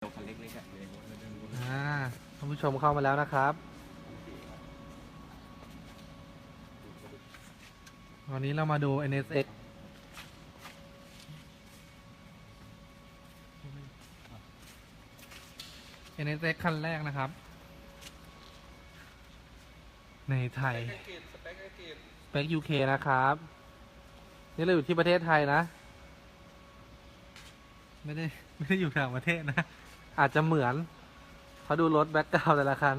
เดี๋ยวคันเล็กๆอะเดี๋ยวอ่าท่านผู้ชมเข้ามาแล้วนะครับ วันนี้เรามาดู NSX NSX คันแรกนะครับ ในไทย สเปค UK นะครับ นี่เราอยู่ที่ประเทศไทยนะ ไม่ได้ ไม่ได้อยู่ต่างประเทศนะ อาจจะเหมือนเขาดูรถแบ็กกราวแต่ละคัน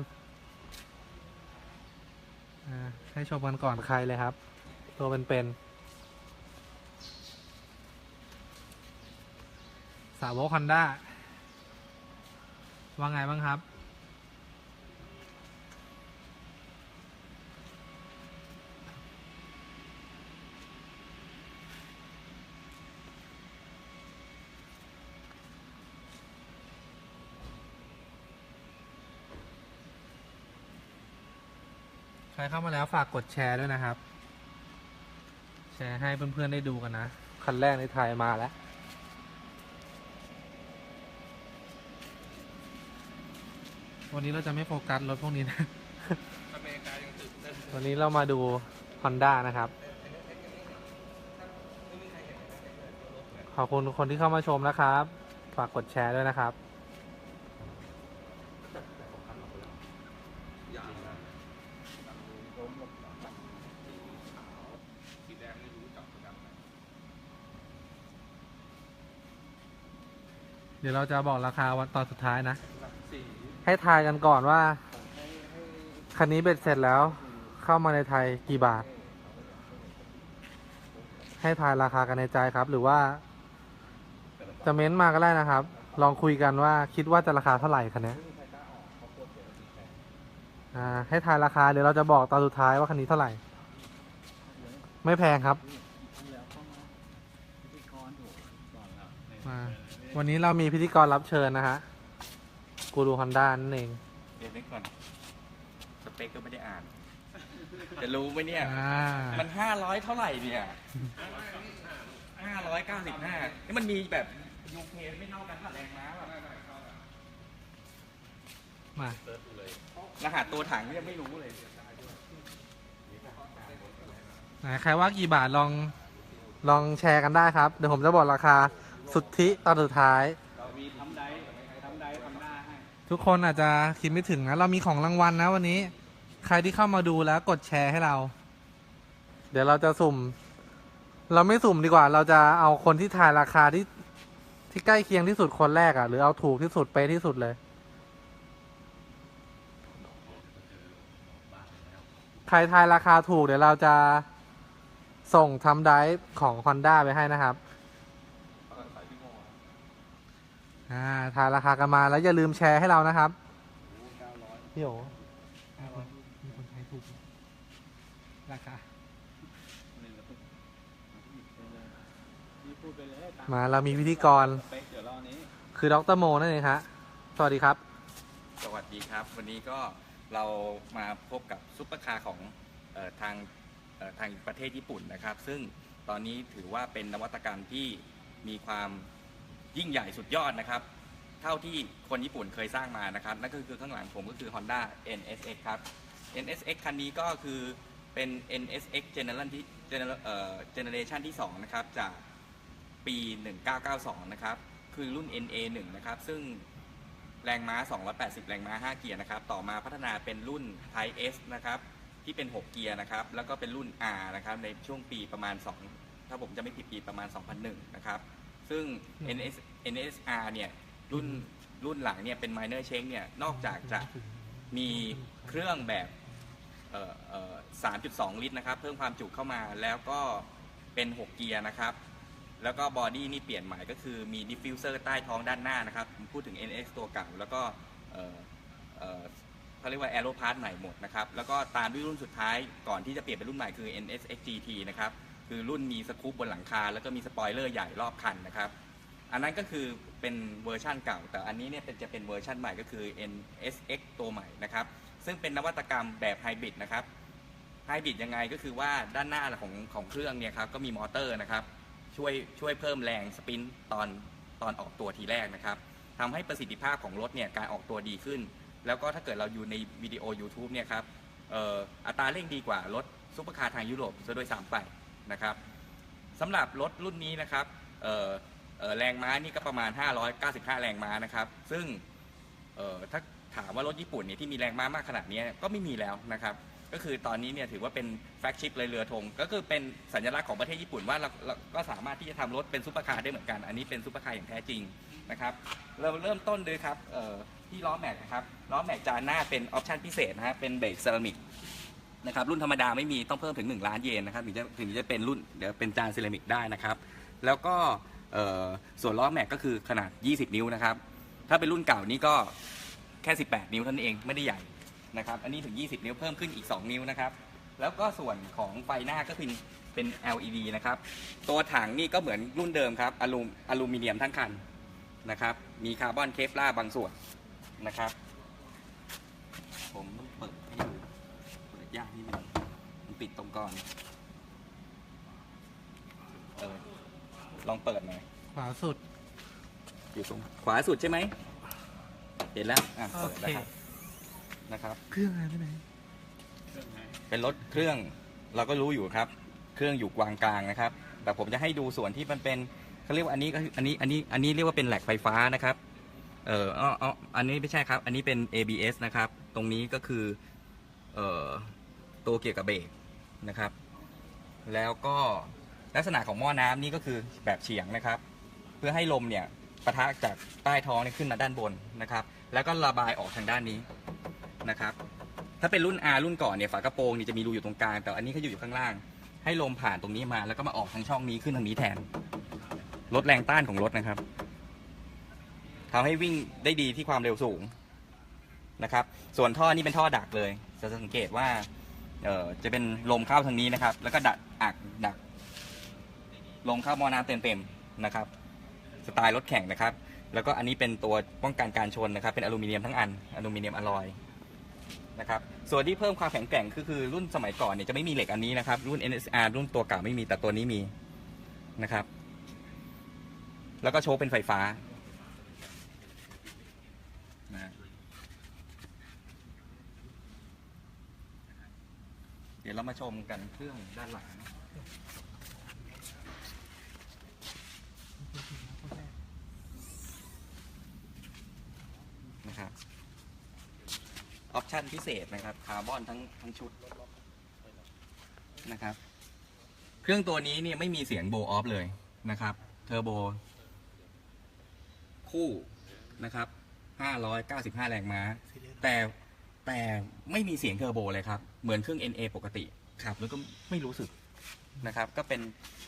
ให้ชมกันก่อนใครเลยครับ ตัวเป็นๆสาวกฮอนด้าว่าไงบ้างครับ รเข้ามาแล้วฝากกดแชร์ด้วยนะครับ แชร์ให้เพื่อนๆได้ดูกันนะ คันแรกในไทยมาแล้ว วันนี้เราจะไม่โฟกัสรถพวกนี้นะอเมริกายังตื่นเต้นวันนี้เรามาดู Honda นะครับ ขอบคุณทุกคนที่เข้ามาชมนะครับ ฝากกดแชร์ด้วยนะครับ อย่างนะล้มลงสีขาวสีแดงไม่รู้จับดำไหม เดี๋ยวเราจะบอกราคาวันตอนสุดท้ายนะ ให้ทายกันก่อนว่า คันนี้เบ็ดเสร็จแล้ว เข้ามาในไทยกี่บาท ให้ทายราคากันในใจครับ หรือว่า จะเม้นต์มาก็ได้นะครับ ลองคุยกันว่าคิดว่าจะราคาเท่าไหร่คันนี้ให้ทายราคาเดี๋ยวเราจะบอกตอนสุดท้ายว่าคันนี้เท่าไหร่ ไม่แพงครับมา วันนี้เรามีพิธีกรรับเชิญนะฮะ กูรูฮอนด้านั่นเองเดี๋ยวนึกก่อน สเปคก็ไม่ได้อ่าน จะรู้ไหมเนี่ย อ่ามันห้าร้อยเท่าไหร่เนี่ยห้าร้อยเก้าสิบห้านี่มันมีแบบยูเคไม่เท่ากันกับแรงม้าแบบมารหัสตัวถังยังไม่รู้เลย ไหนใครว่ากี่บาทลองลองแชร์กันได้ครับ เดี๋ยวผมจะบอกราคา สุทธิตอนสุดท้าย มีทำได้ทำได้ทำหน้าให้ทุกคนอาจจะคิดไม่ถึงนะเรามีของรางวัลนะวันนี้ ใครที่เข้ามาดูแล้วกดแชร์ให้เรา เดี๋ยวเราจะสุ่ม เราไม่สุ่มดีกว่า เราจะเอาคนที่ทายราคาที่ที่ใกล้เคียงที่สุดคนแรกอะ่ะ หรือเอาถูกที่สุดเป๊ะที่สุดเลย ใครทายราคาถูกเดี๋ยวเราจะส่งทำได้ของ Honda ไปให้นะครับ อ่าทายราคากันมาแล้วอย่าลืมแชร์ให้เรานะครับพี่โอมีคนไทยถูกราคาพูดไปเลยตามาเรามีพิธีกร คือดรโมนั่นเองฮะสวัสดีครับ สวัสดีครับ วันนี้ก็เรามาพบกับซุปเปอร์คาร์ของออทางออทางประเทศญี่ปุ่นนะครับ ซึ่งตอนนี้ถือว่าเป็นนวัตกรรมที่มีความ ยิ่งใหญ่สุดยอดนะครับ เท่าที่คนญี่ปุ่นเคยสร้างมานะครับ นั่นก็คือข้างหลังผมก็คือ Honda NSX ครับ NSX คันนี้ก็คือเป็น NSX Generation ที่ Gener- เอ่อ Generation ที่ 2 นะครับ จากปี 1992 นะครับ คือรุ่น NA1 นะครับ ซึ่งแรงม้า 280 แรงม้า 5 เกียร์นะครับ ต่อมาพัฒนาเป็นรุ่น Type S นะครับ ที่เป็น 6 เกียร์นะครับ แล้วก็เป็นรุ่น R นะครับ ในช่วงปีประมาณ 2 ถ้าผมจะไม่ผิดปีประมาณ 2001 นะครับ ซึ่ง NS NSR เนี่ยรุ่นรุ่นหลังเนี่ยเป็น minor change เนี่ยนอกจากจะมีเครื่องแบบเอ่อเอ่อ3.2 ลิตรนะครับ เพิ่มความจุเข้ามาแล้วก็เป็น 6 เกียร์นะครับ แล้วก็บอดี้นี่เปลี่ยนใหม่ก็คือมีดิฟฟิวเซอร์ใต้ท้องด้านหน้านะครับผมพูดถึง NX ตัวเก่าแล้วก็เอ่อเอ่อเขาเรียกว่าแอโรพาร์ทใหม่หมดนะครับ แล้วก็ตามด้วยรุ่นสุดท้ายก่อนที่จะเปลี่ยนเป็นรุ่นใหม่คือ NSX GT นะครับ คือรุ่นมีสกู๊ปบนหลังคา แล้วก็มีสปอยเลอร์ใหญ่รอบคันนะครับ อันนั้นก็คือเป็นเวอร์ชั่นเก่า แต่อันนี้เนี่ยเป็นจะเป็นเวอร์ชั่นใหม่ก็คือ NSX ตัวใหม่นะครับ ซึ่งเป็นนวัตกรรมแบบไฮบริดนะครับไฮบริดยังไงก็คือว่าด้านหน้าของของเครื่องเนี่ยครับก็มีมอเตอร์นะครับช่วยช่วยเพิ่มแรงสปินตอนตอนออกตัวทีแรกนะครับทำให้ประสิทธิภาพของรถเนี่ยการออกตัวดีขึ้น แล้วก็ถ้าเกิดเราอยู่ในวิดีโอ YouTube เนี่ยครับอ,อ,อัตราเร่งดีกว่ารถซุปเปอร์คาร์ทางยุโรปซะด้วยซ้ำไป นะครับสำหรับรถรุ่นนี้นะครับแรงม้านี่ก็ประมาณ 595 แรงม้านะครับ ซึ่งถ้าถามว่ารถญี่ปุ่นเนี่ยที่มีแรงม้ามากขนาดนี้ก็ไม่มีแล้วนะครับ ก็คือตอนนี้เนี่ยถือว่าเป็นแฟกชิพเลยเรือธงก็คือเป็นสัญลักษณ์ของประเทศญี่ปุ่นว่าเราเราก็สามารถที่จะทำรถเป็นซุปเปอร์คาร์ได้เหมือนกัน อันนี้เป็นซุปเปอร์คาร์อย่างแท้จริงนะครับเราเริ่มต้นเลยครับที่ล้อแม็กนะครับล้อแม็กจานหน้าเป็นออปชั่นพิเศษนะฮะเป็นเบรกเซรามิก นะครับรุ่นธรรมดาไม่มีต้องเพิ่มถึง 1 ล้านเยนนะครับถึงจะถึงจะเป็นรุ่นเดี๋ยวเป็นจานเซรามิกได้นะครับ แล้วก็ส่วนล้อแม็กก็คือขนาด 20 นิ้วนะครับ ถ้าเป็นรุ่นเก่านี่ก็แค่ 18 นิ้วเท่านั้นเองไม่ได้ใหญ่นะครับ อันนี้ถึง 20 นิ้วเพิ่มขึ้นอีก 2 นิ้วนะครับ แล้วก็ส่วนของไฟหน้าก็คือเป็น LED นะครับ ตัวถังนี่ก็เหมือนรุ่นเดิมครับอลูอลูมิเนียมทั้งคันนะครับ มีคาร์บอนเคปลาบางส่วนนะครับ ผมต้องเปิดให้ดูเปิดยากนิดนึงมัน ปิดตรงก่อนเออลองเปิดหน่อย ขวาสุด อยู่ตรงขวาสุดใช่ไหม เห็นแล้ว อะโอเปิดเคแล้วครับ นะครับ เครื่องอะไรไปไหนเป็นรถเครื่อง เราก็รู้อยู่ครับ เครื่องอยู่วางกลางนะครับ แต่ผมจะให้ดูส่วนที่มันเป็นเขาเรียกว่าอันนี้ก็คืออันนี้ อันนี้ อันนี้เรียกว่าเป็นแหลกไฟฟ้านะครับ เอออ๋ออ๋ออันนี้ไม่ใช่ครับ อันนี้เป็น ABS นะครับ ตรงนี้ก็คือ เอ่อ ตัวเกี่ยวกับเบรก นะครับ แล้วก็ลักษณะของหม้อน้ำนี่ก็คือแบบเฉียงนะครับ เพื่อให้ลมเนี่ยปะทะจากใต้ท้องเนี่ยขึ้นมาด้านบนนะครับ แล้วก็ระบายออกทางด้านนี้นะครับ ถ้าเป็นรุ่น R รุ่นก่อนเนี่ยฝากระโปรงนี่จะมีรูอยู่ตรงกลาง แต่อันนี้เขาอยู่อยู่ข้างล่าง ให้ลมผ่านตรงนี้มา แล้วก็มาออกทางช่องนี้ขึ้นทางนี้แทนลดแรงต้านของรถนะครับทำให้วิ่งได้ดีที่ความเร็วสูงนะครับ ส่วนท่อนี่เป็นท่อดักเลย จะสังเกตว่า เอ่อจะเป็นลมเข้าทางนี้นะครับ แล้วก็ดักอักดักลมเข้าหมอน้ำเต็มๆนะครับ สไตล์รถแข่งนะครับ แล้วก็อันนี้เป็นตัวป้องกันการชนนะครับ เป็นอลูมิเนียมทั้งอันอลูมิเนียมอลลอยนะครับส่วนที่เพิ่มความแข็งแกร่งคือคือรุ่นสมัยก่อนเนี่ยจะไม่มีเหล็กอันนี้นะครับ รุ่น NSR รุ่นตัวเก่าไม่มีแต่ตัวนี้มีนะครับ แล้วก็โชว์เป็นไฟฟ้านะ เดี๋ยวเรามาชมกันเครื่องด้านหลังนะครับออปชันพิเศษนะครับคาร์บอนทั้งทั้งชุดนะครับ เครื่องตัวนี้เนี่ยไม่มีเสียงโบออฟเลยนะครับเทอร์โบ คู่นะครับ595 แรงม้า แต่แต่ไม่มีเสียงเทอร์โบเลยครับ เหมือนเครื่อง NA ปกติครับแล้วก็ไม่รู้สึกนะครับ ก็เป็น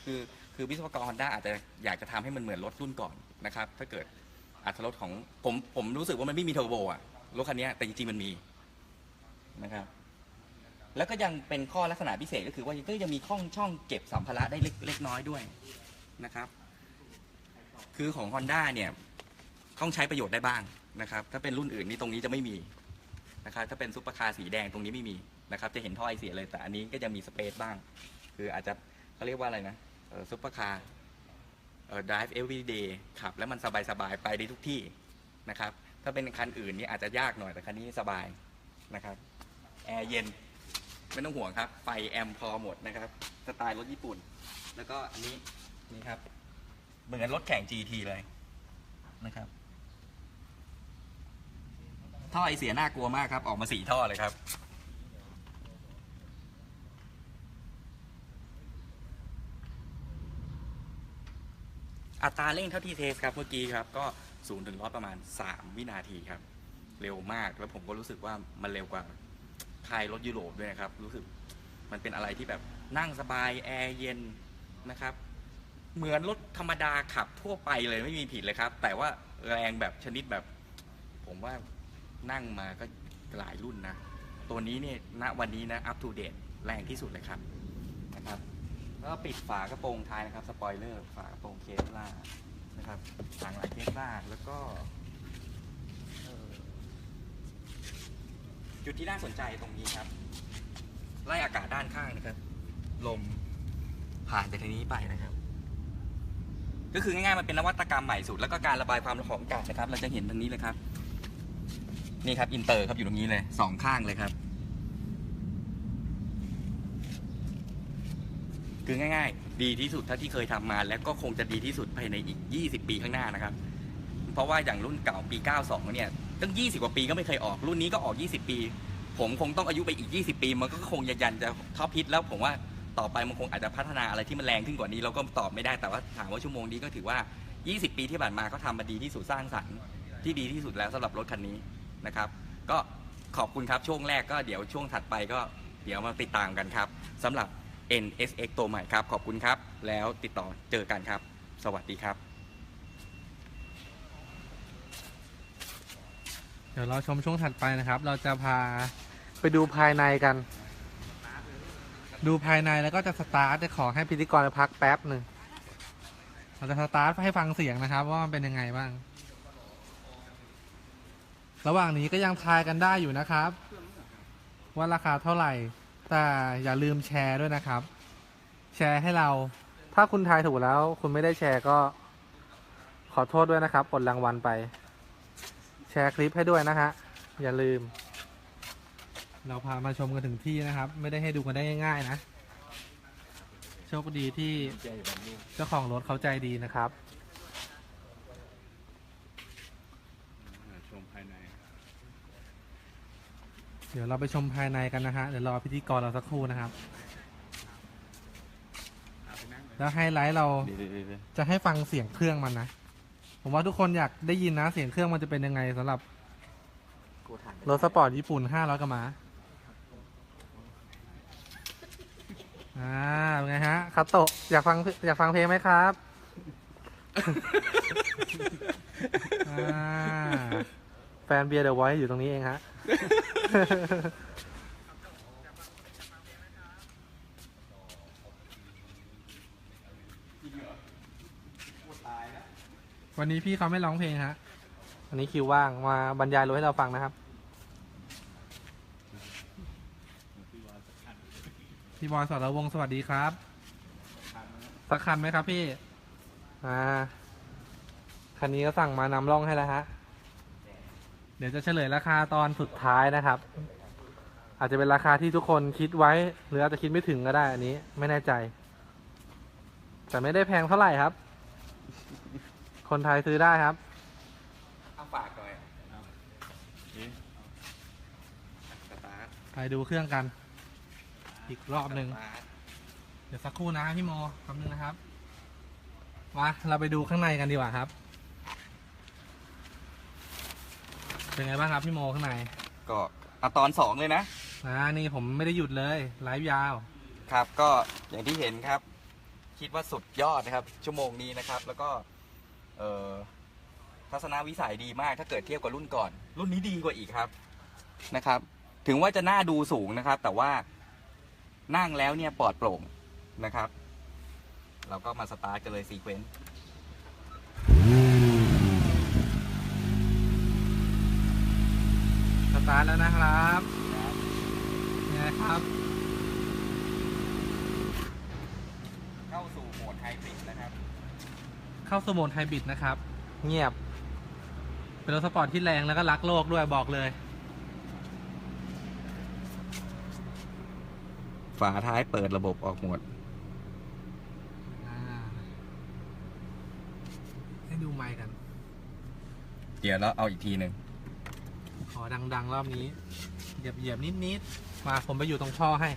คือคือวิศวกร Honda อาจจะอยากจะทำให้มันเหมือนรถรุ่นก่อนนะครับ ถ้าเกิดอัตรถรสของผมผมรู้สึกว่ามันไม่มีเทอร์โบอะรถคันเนี้ยแต่จริงๆมันมีนะครับแล้วก็ยังเป็นข้อลักษณะพิเศษก็คือว่าก็ยังมีช่องช่องเก็บสัมภาระได้เล็กเล็กน้อยด้วยนะครับ คือของ Honda เนี่ยต้องใช้ประโยชน์ได้บ้างนะครับ ถ้าเป็นรุ่นอื่นนี่ตรงนี้จะไม่มีนะครับถ้าเป็นซุปเปอร์คาร์สีแดงตรงนี้ไม่มี นะครับจะเห็นท่อไอเสียเลยแต่อันนี้ก็จะมีสเปซบ้าง คืออาจจะเขาเรียกว่าอะไรนะซุปเปอร์คาร์เอ่อ drive every day ขับแล้วมันสบายๆ ไปได้ทุกที่นะครับ ถ้าเป็นคันอื่นนี่อาจจะยากหน่อยแต่คันนี้สบายนะครับแอร์เย็นไม่ต้องห่วงครับ ไฟแอมพอหมดนะครับสไตล์รถญี่ปุ่น แล้วก็อันนี้นี่ครับ เหมือนรถแข่ง GT เลยนะครับท่อไอเสียน่ากลัวมากครับ ออกมาสี่ท่อเลยครับ อัตราเร่งเท่าที่เทสครับเมื่อกี้ครับก็ศูนย์ถึงร้อยประมาณ 3 วินาทีครับ เร็วมากแล้วผมก็รู้สึกว่ามันเร็วกว่าใครรถยุโรปด้วยนะครับ รู้สึกมันเป็นอะไรที่แบบนั่งสบายแอร์เย็นนะครับ เหมือนรถธรรมดาขับทั่วไปเลยไม่มีผิดเลยครับ แต่ว่าแรงแบบชนิดแบบ ผมว่านั่งมาก็หลายรุ่นนะ ตัวนี้เนี่ยณวันนี้นะ up to date แรงที่สุดเลยครับ แล้วก็ปิดฝากระโปรงท้ายนะครับสปอยเลอร์ฝากระโปรงเคสล่านะครับทางหลายเคสล่าแล้วก็จุดที่น่าสนใจตรงนี้ครับ ไล่อากาศด้านข้างนะครับ ลมผ่านจากทางนี้ไปนะครับ ก็คือง่ายๆมันเป็นนวัตกรรมใหม่สุด แล้วก็การระบายความร้อนของอากาศนะครับ เราจะเห็นตรงนี้เลยครับ นี่ครับอินเตอร์ครับอยู่ตรงนี้เลยสองข้างเลยครับ คือง่าย ๆ ดีที่สุดเท่าที่เคยทำมา แล้วก็คงจะดีที่สุดภายในอีก 20 ปีข้างหน้านะครับ เพราะว่าอย่างรุ่นเก่าปี 92 เนี่ยตั้ง 20 กว่าปีก็ไม่เคยออกรุ่นนี้ก็ออก 20 ปี ผมคงต้องอายุไปอีก 20 ปี มันก็คงยันยันจะท็อปฮิตแล้วผมว่าต่อไปมันคงอาจจะพัฒนาอะไรที่มันแรงขึ้นกว่านี้เราก็ตอบไม่ได้แต่ว่าถามว่าชั่วโมงนี้ก็ถือว่า 20 ปีที่ผ่านมาก็ทำมาดีที่สุดสร้างสรรค์ที่ดีที่สุดแล้วสำหรับรถคันนี้นะครับ ก็ขอบคุณครับช่วงแรกก็เดี๋ยวช่วงถัดไปก็เดี๋ยวมาติดตามกันครับสำหรับ NSX ตัวใหม่ครับ ขอบคุณครับ แล้วติดต่อเจอกันครับ สวัสดีครับ เดี๋ยวเราชมช่วงถัดไปนะครับ เราจะพาไปดูภายในกัน ดูภายในแล้วก็จะสตาร์ทจะขอให้พิธีกรพักแป๊บหนึ่งเราจะสตาร์ทให้ฟังเสียงนะครับ ว่ามันเป็นยังไงบ้าง ระหว่างนี้ก็ยังทายกันได้อยู่นะครับ ว่าราคาเท่าไหร่ แต่อย่าลืมแชร์ด้วยนะครับ แชร์ให้เรา ถ้าคุณทายถูกแล้ว คุณไม่ได้แชร์ก็ ขอโทษด้วยนะครับอดรางวัลไป แชร์คลิปให้ด้วยนะฮะอย่าลืม เราพามาชมกันถึงที่นะครับ ไม่ได้ให้ดูกันได้ง่ายๆนะโชคดีที่เจ้าของรถเขาใจดีนะครับ ชมภายใน เดี๋ยวเราไปชมภายในกันนะฮะ เดี๋ยวรอพิธีกรเราสักครู่นะครับ แล้วไฮไลท์เราเดี๋ยวเดี๋ยวเดี๋ยวจะให้ฟังเสียงเครื่องมันนะ ผมว่าทุกคนอยากได้ยินนะเสียงเครื่องมันจะเป็นยังไงสำหรับรถสปอร์ตญี่ปุ่น 500กว่าม้าอ่าเป็นไงฮะคาโตะอยากฟังอยากฟังเพลงไหมครับ อ่า แฟนเบียร์เดอะไวท์อยู่ตรงนี้เองฮะ วันนี้พี่เขาไม่ร้องเพลงฮะอันนี้คิวว่างมาบรรยายรถให้เราฟังนะครับ พี่บอยสอดระวงศ์สวัสดีครับ สักคันไหมครับพี่ อ่า คันนี้ก็สั่งมานำร่องให้แล้วฮะ เดี๋ยวจะเฉลยราคาตอนสุดท้ายนะครับ อาจจะเป็นราคาที่ทุกคนคิดไว้ หรืออาจจะคิดไม่ถึงก็ได้อันนี้ ไม่แน่ใจ แต่ไม่ได้แพงเท่าไหร่ครับ คนไทยซื้อได้ครับเอาฝากหน่อยเอ๊ะสตาร์ทไปดูเครื่องกัน อีกรอบหนึ่ง สตาร์ทเดี๋ยวสักครู่นะพี่โมคำนึงนะครับ มา เราไปดูข้างในกันดีกว่าครับ เป็นไงบ้างครับพี่โมข้างในก็เอาตอนสองเลยนะอ่านี่ผมไม่ได้หยุดเลยไลฟ์ยาว ครับก็อย่างที่เห็นครับ คิดว่าสุดยอดนะครับ ชั่วโมงนี้นะครับ แล้วก็เอ่อทัศนวิสัยดีมาก ถ้าเกิดเทียบกับรุ่นก่อน รุ่นนี้ดีกว่าอีกครับนะครับ ถึงว่าจะหน้าดูสูงนะครับ แต่ว่านั่งแล้วเนี่ยปลอดโปร่งนะครับ เราก็มาสตาร์ทกันเลยซีเควนต์ ตาร์ทแล้วนะครับไงครับ เข้าสู่โหมดไฮบริดนะครับ เข้าสโหมดไฮบริดนะครับ เงียบ เป็นรถสปอร์ตที่แรงแล้วก็รักโลกด้วยบอกเลย ฝาท้ายเปิดระบบออกหมดอ่าให้ดูไมค์กัน เดี๋ยวเราเอาอีกทีหนึ่ง ขอดังๆ รอบนี้ เหยียบๆ นิดๆ มาผมไปอยู่ตรงท่อให้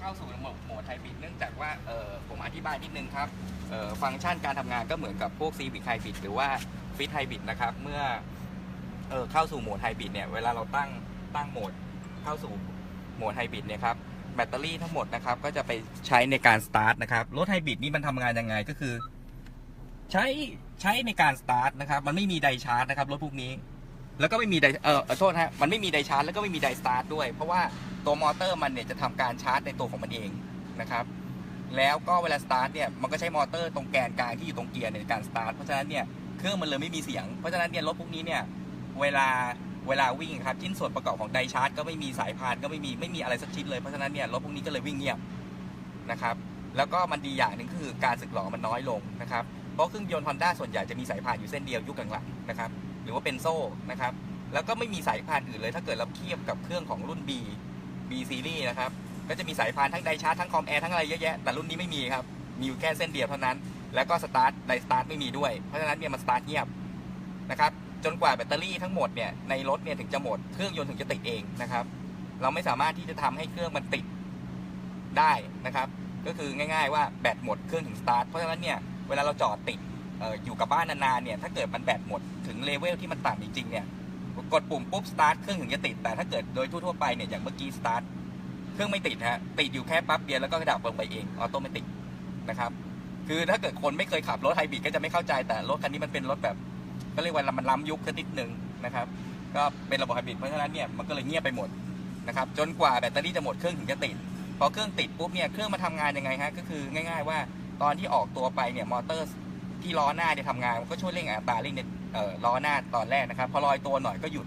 เข้าสู่ระบบโหมดไฮบริดเนื่องจากว่าเออผมอธิบายนิดนึงครับเออฟังก์ชันการทำงานก็เหมือนกับพวก Civic Hybrid หรือว่า Fit Hybrid นะครับเมื่อเออเข้าสู่โหมดไฮบริดเนี่ยเวลาเราตั้งตั้งโหมดเข้าสู่โหมดไฮบริดเนี่ยครับแบตเตอรี่ทั้งหมดนะครับก็จะไปใช้ในการสตาร์ทนะครับรถไฮบริดนี่มันทำงานยังไงก็คือ ใช้ใช้ในการสตาร์ทนะครับมันไม่มีไดชาร์จนะครับรถพวกนี้ แล้วก็ไม่มีไดเออเออโทษฮะมันไม่มีไดชาร์จแล้วก็ไม่มีไดสตาร์ทด้วย เพราะว่า ตัวมอเตอร์มันเนี่ยจะทำการชาร์จในตัวของมันเองนะครับ แล้วก็เวลาสตาร์ทเนี่ยมันก็ใช้มอเตอร์ตรงแกนกลางที่อยู่ตรงเกียร์ในการสตาร์ทเพราะฉะนั้นเนี่ยเครื่องมันเลยไม่มีเสียง เพราะฉะนั้นเนี่ยรถพวกนี้เนี่ยเวลาเวลาวิ่งครับชิ้นส่วนประกอบของไดชาร์จก็ไม่มีสายพานก็ไม่มีไม่มีอะไรสักชิ้นเลยเพราะฉะนั้นเนี่ยรถพวกนี้ก็เลยวิ่งเงียบนะครับแล้วก็มันดีอย่างหนึ่งคือการสึกหรอมันน้อยลงนะครับเพราะเครื่องยนต์ฮอนด้าส่วนใหญ่จะมีสายพานอยู่เส้นเดียวยุคหลังๆนะครับหรือว่าเป็นโซ่นะครับแล้วก็ไม่มีสายพานอื่นเลยถ้าเกิดเราเทียบกับเครื่องของรุ่น B B ซีรีส์นะครับ ก็จะมีสายพานทั้งไดชาร์จทั้งคอมแอร์ทั้งอะไรเยอะแยะ แต่รุ่นนี้ไม่มีครับ มีอยู่แค่เส้นเดียวเท่านั้น แล้วก็สตาร์ทไดสตาร์ทไม่มีด้วย เพราะฉะนั้นเนี่ยมันสตาร์ทเงียบนะครับจนกว่าแบตเตอรี่ทั้งหมดเนี่ยในรถเนี่ยถึงจะหมดเครื่องยนต์ถึงจะติดเองนะครับ เราไม่สามารถที่จะทำให้เครื่องมันติดได้นะครับ ก็คือง่าย ๆ ว่าแบตหมดเครื่องถึงสตาร์ทเพราะฉะนั้นเนี่ยเวลาเราจอดติดอยู่กับบ้านนานๆเนี่ยถ้าเกิดมันแบตหมดถึงเลเวลที่มันต่ำจริงๆเนี่ย กดปุ่มปุ๊บสตาร์ทเครื่องถึงจะติด แต่ถ้าเกิดโดยทั่วๆไปเนี่ยอย่างเมื่อกี้สตาร์ทเครื่องไม่ติดฮะ ติดอยู่แค่ปั๊บเดียวแล้วก็ดับลงไปเอง ออโตเมติกนะครับ คือถ้าเกิดคนไม่เคยขับรถไฮบริดก็จะไม่เข้าใจ แต่รถคันนี้มันเป็นรถแบบก็เรียกว่ามันล้ำยุคสักนิดหนึ่งนะครับ ก็เป็นระบบไฮบริดเพราะฉะนั้นเนี่ยมันก็เลยเงียบไปหมดนะครับ จนกว่าแบตเตอรี่จะหมดเครื่องถึงจะติด พอเครื่องติดปุ๊บเนี่ยเครื่องมาทำงานยังไงฮะ ก็คือง่าย ๆ ว่าตอนที่ออกตัวไปเนี่ยมอเตอร์ที่ล้อหน้าเนี่ยทำงานมันก็ช่วยเร่งอัตราเร่งใน ล้อหน้าตอนแรกนะครับ พอลอยตัวหน่อยก็หยุด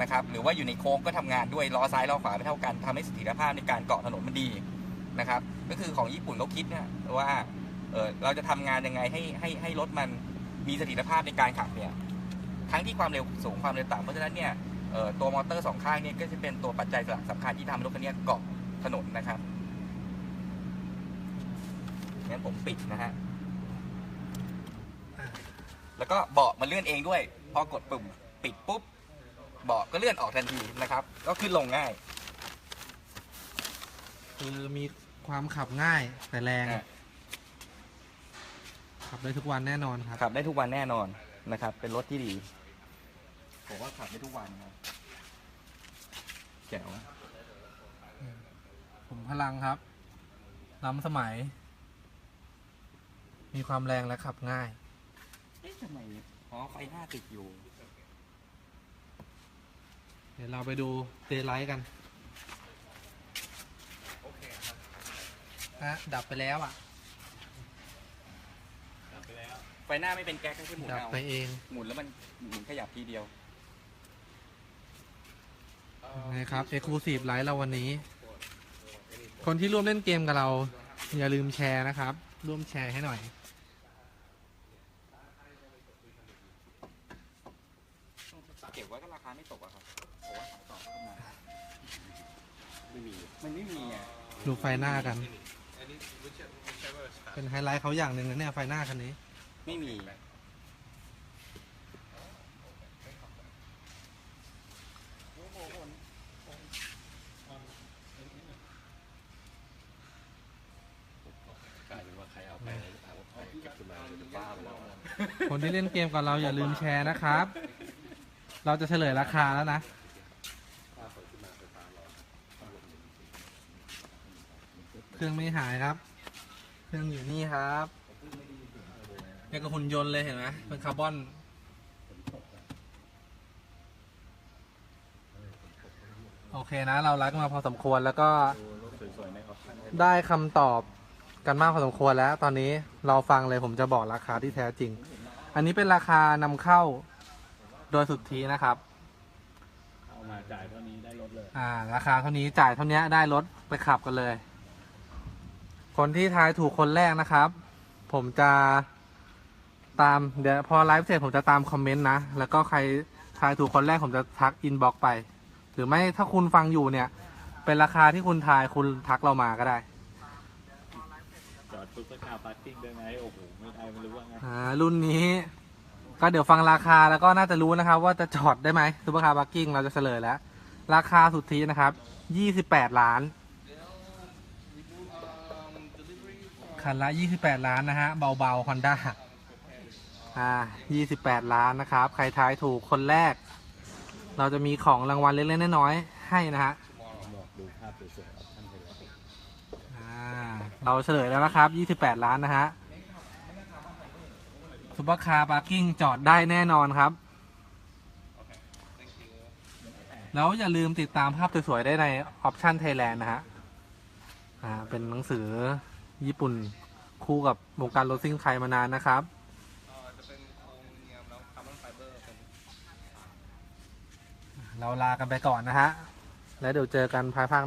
นะครับ หรือว่าอยู่ในโค้งก็ทำงานด้วยล้อซ้ายล้อขวาไม่เท่ากันทำให้สถียรภาพในการเกาะถนนมันดีนะครับ ก็คือของญี่ปุ่นเขาคิดนี่ยว่าเเราจะทำงานยังไงให้ให้ให้รถมันมีสถียรภาพในการขับเนี่ยทั้งที่ความเร็วสูงความเร็วต่ำเพราะฉะนั้นเนี่ยตัวมอเตอร์สองข้างเนี่ยก็จะเป็นตัวปัจจัยสำคัญที่ทำให้รถคันนี้เกาะถนนนะครับงั้นผมปิดนะฮะ แล้วก็เบาะมันเลื่อนเองด้วย พอกดปุ่มปิดปุ๊บเบาะก็เลื่อนออกทันทีนะครับ ก็ขึ้นลงง่าย คือมีความขับง่ายแต่แรง อะ ขับได้ทุกวันแน่นอนครับ ขับได้ทุกวันแน่นอนนะครับ เป็นรถที่ดี ผมว่าขับได้ทุกวันครับแจ๋วผมพลังครับ ล้ำสมัย มีความแรงและขับง่ายเอ๊ะ ทำไมอ๋อไฟหน้าติดอยู่ เดี๋ยวเราไปดูเดย์ไลท์กันฮะดับไปแล้วอะ ไฟหน้าไม่เป็นแก๊สแค่หมุนดับเอาไปเองหมุนแล้วมันหมุนขยับทีเดียว นะครับ Exclusive ไลท์เราวันนี้ คนที่ร่วมเล่นเกมกับเรา อย่าลืมแชร์นะครับ ร่วมแชร์ให้หน่อย ดูไฟหน้ากัน เป็นไฮไลท์เขาอย่างหนึ่งนะเนี่ยไฟหน้าคันนี้ ไม่มี กลายเป็นว่าใครเอาไปเอาไปเก็บขึ้นมาจะบ้าไปแล้วคนที่เล่นเกมกับเราอย่าลืมแชร์นะครับ เราจะเฉลยราคาแล้วนะ เครื่องไม่หายครับ เครื่องอยู่นี่ครับเป็นกับหุ่นยนต์เลยเห็นไหมเป็นคาร์บอน โอเคนะ เราไลฟ์กันมาพอสมควรแล้วก็รถสวยๆในออปชั่นได้คำตอบกันมากพอสมควรแล้ว ตอนนี้เราฟังเลยผมจะบอกราคาที่แท้จริง อันนี้เป็นราคานำเข้าโดยสุทธินะครับเอามาจ่ายเท่านี้ได้รถเลย อ่า ราคาเท่านี้จ่ายเท่านี้ได้รถไปขับกันเลย คนที่ทายถูกคนแรกนะครับ ผมจะตามเดี๋ยวพอไลฟ์เสร็จผมจะตามคอมเมนต์นะ แล้วก็ใครทายถูกคนแรกผมจะทักอินบ็อกไป หรือไม่ถ้าคุณฟังอยู่เนี่ย เป็นราคาที่คุณทายคุณทักเรามาก็ได้ จอดซุปเปอร์คาร์พาร์กิ้งได้ไหมโอ้โหไม่ได้ไม่รู้ว่าไงอ่ารุ่นนี้ ก็เดี๋ยวฟังราคาแล้วก็น่าจะรู้นะครับ ว่าจะจอดได้ไหมซูเปอร์คาร์บาร์กิ้งเราจะเฉลยแล้ว ราคาสุทธินะครับ 28 ล้าน คันละ 28 ล้านนะฮะ เบาๆฮอนด้าอ่า 28 ล้านนะครับ ใครทายถูกคนแรก เราจะมีของรางวัลเล็กๆน้อยๆให้นะฮะอกดูภาเราเฉลยแล้วนะครับ 28 ล้านนะฮะซุปเปอร์คาร์พาร์กิ้งจอดได้แน่นอนครับ แล้วอย่าลืมติดตามภาพสวยๆได้ใน Option Thailand นะฮะ อ่า เป็นหนังสือ ญี่ปุ่นคู่กับวงการรถซิ่งไทยมานานนะครับจะเป็นโครงเนียมแล้วคาร์บอนไฟเบอร์เป็นเราลากันไปก่อนนะฮะ แล้วเดี๋ยวเจอกันภายภาคหน้า